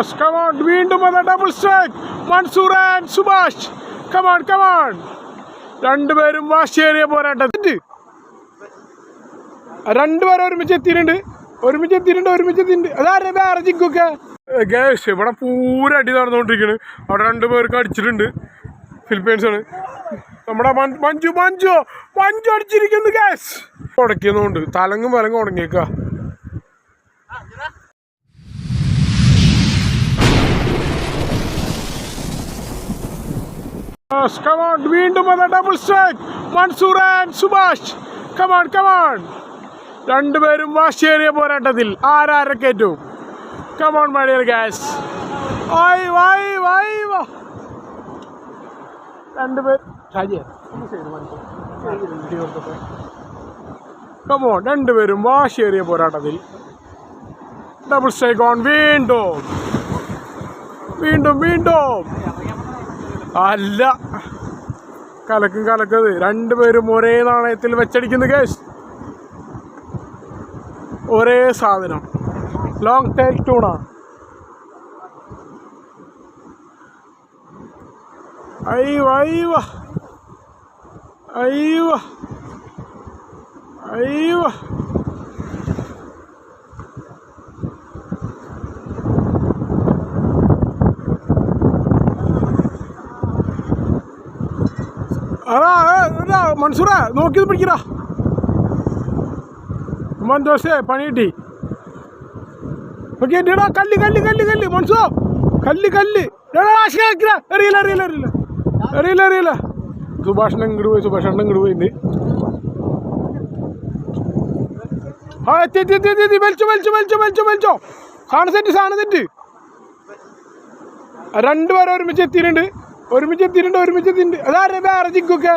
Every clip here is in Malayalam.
യെസ് കമോൺ വീണ്ടും അത് double strike Mansoor and Subhash. Come on come on രണ്ടുപേരും വാശിയേറിയ പോരാട്ടത്തിൽ രണ്ടുപേരും ഒരുമിച്ച് എത്തിയിട്ടുണ്ട്. ഒരുമിച്ച് എത്തിയിട്ടുണ്ട് ഒരുമിച്ച് എത്തിയിട്ടുണ്ട്. അതാരെ വേറെ ജിക്കൊക്കെ ഗേഷ് ഇവിടെ പൂര അടി നടന്നുകൊണ്ടിരിക്കുകയാണ് അവിടെ രണ്ടുപേർക്ക് അടിച്ചിട്ടുണ്ട്. ഫിലിപ്പീൻസ് ആണ് നമ്മുടെ മഞ്ജു മഞ്ജു മഞ്ജു അടിച്ചിരിക്കുന്നു ഗ്യാസ് ഉടക്കിയെന്നുകൊണ്ട് തലങ്ങും വലങ്ങും ഉടങ്ങിയേക്ക കമോൺ വീണ്ടും അത് double strike Mansoor and Subhash come on come on രണ്ടുപേരും വാശിയേറിയ പോരാട്ടത്തിൽ ആരാരക്കേറ്റവും കമോൺ മടിയൽ ഗ്യാസ് വായ് വായ് വായ് വാ. രണ്ടുപേർ കമോൺ രണ്ടുപേരും വാശിയേറിയ പോരാട്ടത്തിൽ ഡബിൾ സ്ട്രൈക്ക് ഓൺ വീണ്ടും. വീണ്ടും വീണ്ടും. അല്ല. കലക്കും കലക്കത് രണ്ടുപേരും ഒരേ നാണയത്തിൽ വെച്ചടിക്കുന്നു കേസ് ഒരേ സാധനം. ലോങ് ടൈൽ ടൂണ അയ്യോ അയ്യോ. അയ്യോ. അയ്യോ. മൻസൂറ നോക്കി പിടിക്കടാ. മന്തോഷേ പണി കിട്ടി. ഓക്കെ എടാ കല്ല് കല്ല് കല്ല് കല്ല്. മൻസോ കല്ല് കല്ല്. അറിയില്ല അറിയില്ല അറിയില്ല അറിയില്ല അറിയില്ല സുഭാഷണം ഇങ്ങോട്ട് പോയി സുഭാഷണം ഇങ്ങോട്ട് പോയി. ആ എത്തി എത്തി എത്തി എത്തി, വലിച്ചോ വലിച്ചോ വലിച്ചോ വലിച്ചോ വലിച്ചോ. സാണ് സെറ്റ് സെറ്റ് രണ്ടുപേരും ഒരുമിച്ച് എത്തിയിട്ടുണ്ട്. ഒരുമിച്ച് എത്തിയിട്ടുണ്ട് ഒരുമിച്ച് എത്തിയിട്ടുണ്ട്. അതാരെ? വേറെ ജിങ്കൊക്കെ.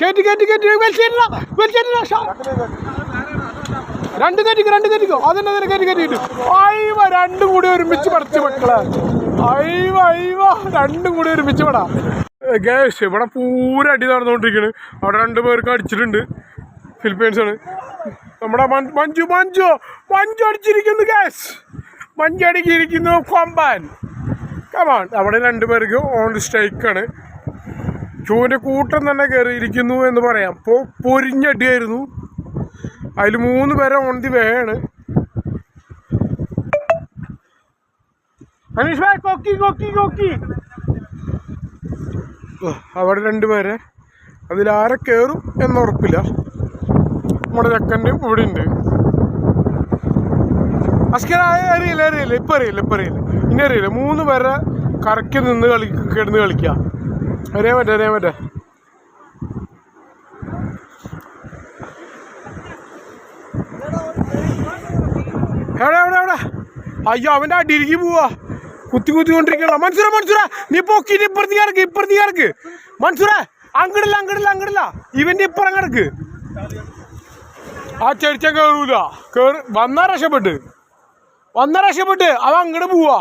കേറ്റി കേറ്റി വലിച്ചിട്ടില്ല വലിച്ചിട്ടില്ല ഷാ- രണ്ട് കയറ്റിക്കോ രണ്ട് കയറ്റിക്കോ. അതന്നെ തന്നെ കയറ്റി കയറ്റിട്ട് അയ്യവ രണ്ടും കൂടി ഒരുമിച്ച് പടച്ചു മക്കളെ. അയ്യവ അയ്യവ രണ്ടും കൂടി ഒരുമിച്ച് പടാ ഗേഷ് ഇവിടെ പൂര അടി നടന്നുകൊണ്ടിരിക്കുകയാണ് അവിടെ രണ്ടുപേർക്ക് അടിച്ചിട്ടുണ്ട്. ഫിലിപ്പീൻസാണ്. നമ്മുടെ മഞ്ജു മഞ്ജു മഞ്ജു അടിച്ചിരിക്കുന്നു ഗ്യാസ് മഞ്ജു അടിക്കിയിരിക്കുന്നു കൊമ്പാൻ കമാൺ അവിടെ രണ്ടുപേർക്ക് ഓൺ സ്ട്രൈക്കാണ് ചൂവിന്റെ കൂട്ടം തന്നെ കയറിയിരിക്കുന്നു എന്ന് പറയാം. ഇപ്പോൾ പൊരിഞ്ഞടിയായിരുന്നു. അതിൽ മൂന്ന് പേരെ ഓൺ ദി വേ ആണ്. കൊക്കി കൊക്കി കൊക്കി. അവിടെ രണ്ടുപേരെ അതിലാരെ കയറും എന്നുറപ്പില്ല നമ്മുടെ ചെക്കന്റെ ഇവിടെ ഉണ്ട്. അസ്കര അറിയില്ല അറിയില്ല ഇപ്പം അറിയില്ല ഇപ്പം അറിയില്ല. ഇനി അറിയില്ല. മൂന്ന് പേരെ കറക്കി നിന്ന് കളി കിടന്ന് കളിക്കുക അറിയാൻ പറ്റേ അറിയാൻ പറ്റേ. എവിടെ എവിടെ എവിടെ? അയ്യോ അവന്റെ അടിയിലേക്ക് പോവാ. കുത്തി കുത്തി കൊണ്ടിരിക്കണോ മൻസൂര മൻസൂര നീ പൊക്കിട്ട് ഇപ്പുറത്തേക്ക് ഇറക്ക് ഇപ്പുറത്തേക്ക് ഇറക്ക് മൻസൂര അങ്ങടില്ല അങ്ങടില്ല അങ്ങടില്ല. ഇവന്റെ ഇപ്പുറം കിടക്ക്. ആ ചെടിച്ച കയറൂല കയറി വന്നാ രക്ഷപ്പെട്ട്. വന്നാ രക്ഷപ്പെട്ട് അവ അങ്ങട് പോവാ.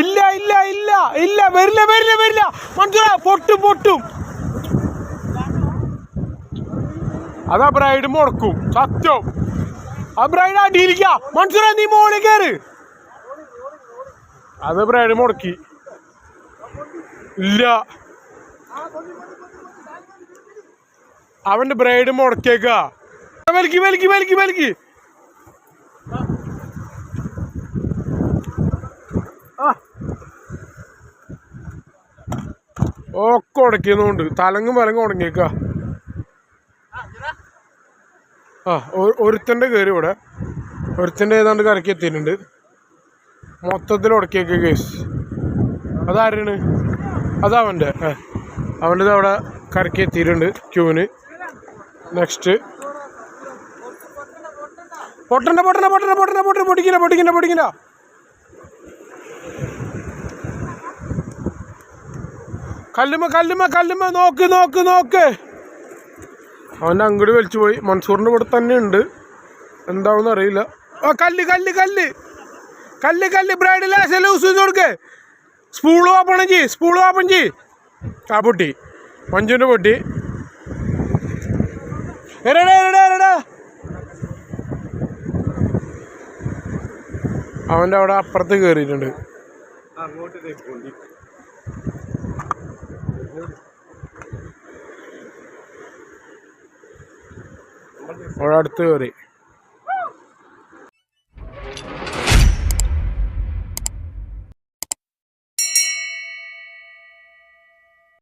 ഇല്ല ഇല്ല ഇല്ല ഇല്ല വരില്ല വരില്ല വരില്ല. മൻസൂര പൊട്ടും പൊട്ടും. അതാ ബ്രൈഡ് മുടക്കും സത്യം. ആ ബ്രൈഡ് അടിയിരിക്ക മൻസൂര നീ മോളിൽ കയറ് അത് ബ്രൈഡ് മുടക്കി. ഇല്ല. അവന്റെ ബ്രൈഡ് മുടക്കിയേക്ക. വലിക്കി വലിക്കി വലിക്കി വലിക്ക്. ഒക്കെ ഉടക്കിയതുകൊണ്ട് തലങ്ങും വലങ്ങും ഉടങ്ങിയേക്ക ആ ഒരുത്തന്റെ കയറി ഇവിടെ ഒരുത്തന്റെ ഏതാണ്ട് കരക്കി എത്തിയിട്ടുണ്ട് മൊത്തത്തിൽ ഉടക്കിയേക്ക കേസ് അതാരാണ്? അതവന്റെ അവന്റെ അവിടെ കരക്കി എത്തിയിട്ടുണ്ട് ക്യൂവിന്. നെക്സ്റ്റ് പൊട്ടണ്ട പൊട്ടണ്ട പൊട്ടണ്ട പൊട്ടണ്ട പൊട്ടണ്ട പൊട്ടിക്കില്ല പൊട്ടിക്കില്ല. പൊടിക്കണ്ട കല്ലുമ്മ കല്ലുമ കല്ലുമ നോക്ക് നോക്ക് നോക്ക്. അവന്റെ അങ്ങോട്ട് വലിച്ചു പോയി. മൻസൂറിന്റെ ഇവിടെ തന്നെ ഉണ്ട്. എന്താവെന്ന് അറിയില്ല. ആ കല്ല് കല്ല് കല്ല്. കല്ല് കല്ല് ബ്രൈഡ് ലാസ് ലൂസ് കൊടുക്ക്. സ്പൂൾ ഓപ്പൺ ചെയ്യ് സ്പൂൾ ഓപ്പൺ ചെയ്യ്. ആ പൊട്ടി. മഞ്ജുവിന്റെ പൊട്ടി. അവന്റെ അവിടെ അപ്പുറത്ത് കയറിയിട്ടുണ്ട്. അങ്ങോട്ട് അവിടെ കയറി.